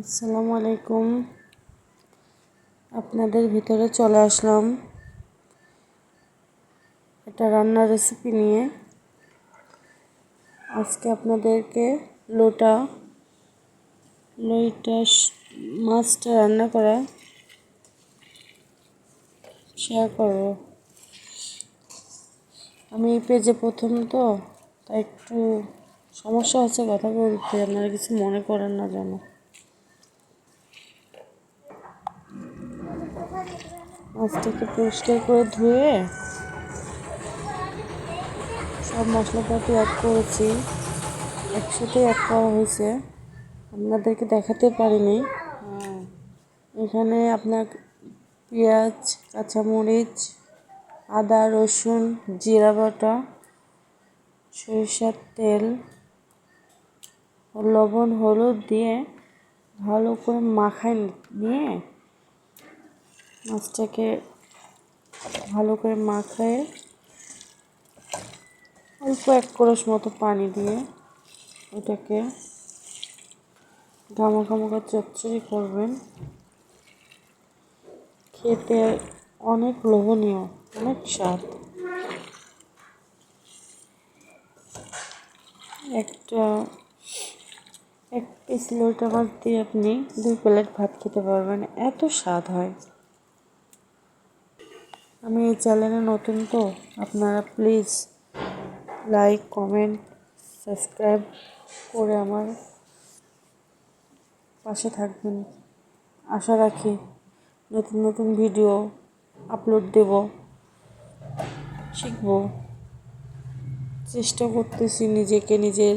আসসালামু আলাইকুম। আপনাদের ভিতরে চলে আসলাম একটা রান্নার রেসিপি নিয়ে। আজকে আপনাদেরকে লোটা লইটা মাছটা রান্না করা শেয়ার করব। আমি এই পেজে প্রথম তো, তাই একটু সমস্যা হচ্ছে কথা বলতে, আপনারা কিছু মনে করেন না যেন। মাছটাকে পরিষ্কার করে ধুয়ে সব মশলাপাতি অ্যাড করেছি। একসাথে অ্যাড করা হয়েছে। আপনাদেরকে দেখাতে পারিনি। এখানে আপনার পেঁয়াজ, কাঁচামরিচ, আদা, রসুন, জিরা বাটা, সরিষার তেল, লবণ, হলুদ দিয়ে ভালো করে মাখায় নিয়ে মাছটাকে ভালো করে মাখায় অল্প এক কলস মতো পানি দিয়ে ওটাকে গামাখামাখা চচ্চড়ি করবেন। খেতে অনেক লোভনীয়, অনেক স্বাদ। একটা, এক পিস লোটা মাছ দিয়ে আপনি দুই প্লেট ভাত খেতে পারবেন, এত স্বাদ হয়। আমি এই চ্যানেলে নতুন তো, আপনারা প্লিজ লাইক কমেন্ট সাবস্ক্রাইব করে আমার পাশে থাকবেন। আশা রাখি নতুন নতুন ভিডিও আপলোড দেব, শিখব। চেষ্টা করতেছি নিজেকে নিজের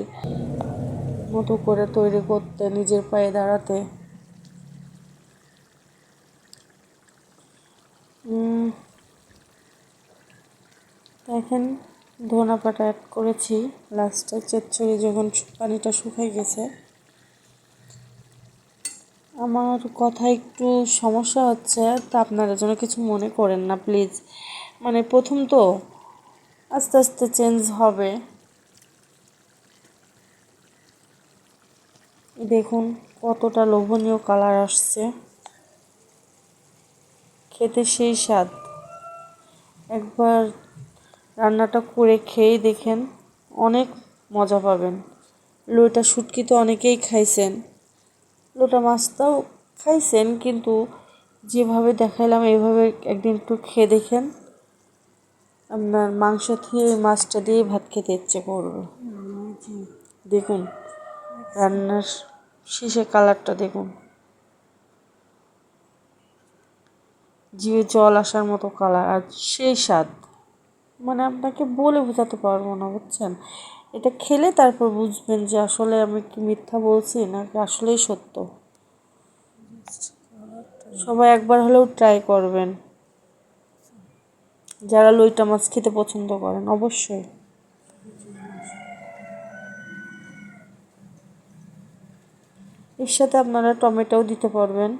মতো করে তৈরি করতে, নিজের পায়ে দাঁড়াতে। দেখেন ধনা পাতা অ্যাড করেছি লাস্টে চচ্চড়ি যখন পানিটা শুকাই গেছে। আমার কথা একটু সমস্যা হচ্ছে, তা আপনারা যেন কিছু মনে করেন না প্লিজ মানে প্রথম তো, আস্তে আস্তে চেঞ্জ হবে। দেখুন, কতটা লোভনীয় কালার আসছে। খেতে সেই স্বাদ। একবার রান্নাটা করে খেয়েই দেখেন অনেক মজা পাবেন। লোটা শুটকি তো অনেকেই খাইছেন। লোটা মাছটাও খাইছেন, কিন্তু যেভাবে দেখাইলাম এইভাবে একদিন একটু খেয়ে দেখেন। আপনার মাংস থেকে মাছটা দিয়ে ভাত খেতে ইচ্ছে করবে। দেখুন, রান্নার শেষে কালারটা দেখুন। জিভে জল আসার মতো কালার, আর সেই স্বাদ। মানে আপনাকে বলে বোঝাতে পারব না, বুঝছেন? এটা খেলে তারপর বুঝবেন যে আসলে আমি কি মিথ্যা বলছি নাকি আসলেই সত্য। সবাই একবার হলেও ট্রাই করবেন। যারা লইটা মাছ খেতে পছন্দ করেন, অবশ্যই। এর সাথে আপনারা টমেটোও দিতে পারবেন।